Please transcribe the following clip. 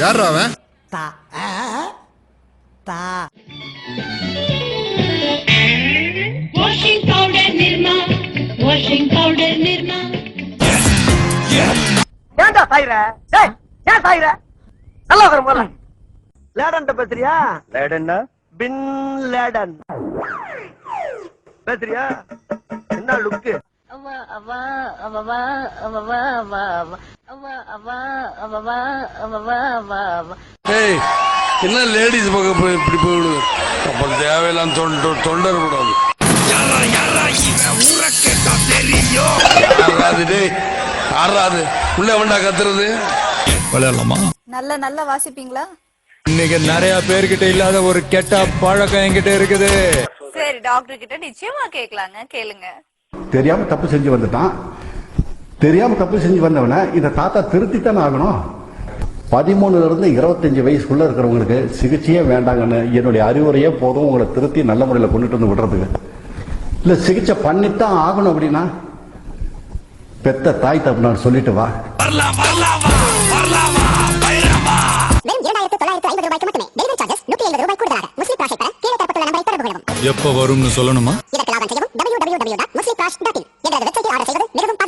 யார் அவன்? தா தா. Washing powder Nirma, washing powder Nirma. ஏன்டா சாயிர டேய் ஏன் சாயிர நல்லா வரும் போல லேடன் பேசுறியா? லேடன்னா? Bin Laden. பேசுறியா? என்ன லுக்கு? ஏய் என்ன லேடிஸ் பக்கம் போய் இப்படி போயிடுது? அப்புறம் தேவையில்லாம் தொண்டை தொண்டர் கூடாது யாராது உள்ள வேண்டா கத்துறது? விளையாடலாமா? நல்லா நல்லா வாசிப்பீங்களா? இன்னைக்கு நிறைய பேர்கிட்ட இல்லாத ஒரு கெட்ட பழக்கம் என்கிட்ட இருக்குது. சரி டாக்டர் கிட்ட நிச்சயமா கேட்கலாங்க கேளுங்க. தெரியாம தப்பு செஞ்சு வந்துட்டான். தெரியாம தப்பு செஞ்சு வந்தவனை இந்த தாத்தா திருத்தித்தானே ஆகணும். பதிமூணுல இருந்து இருபத்தஞ்சு வயசுக்குள்ள இருக்கிறவங்களுக்கு சிகிச்சையே வேண்டாங்கன்னு என்னுடைய அறிவுரையே போதும். உங்களை திருத்தி நல்ல முறையில் கொண்டுட்டு வந்து விடுறதுக்கு. இல்ல சிகிச்சை பண்ணித்தான் ஆகணும் அப்படின்னா பெத்த தாய் தப்பு சொல்லிட்டு வா. வெறும் இரண்டாயிரத்து தொள்ளாயிரத்து ஐம்பது ரூபாய்க்கு மட்டுமே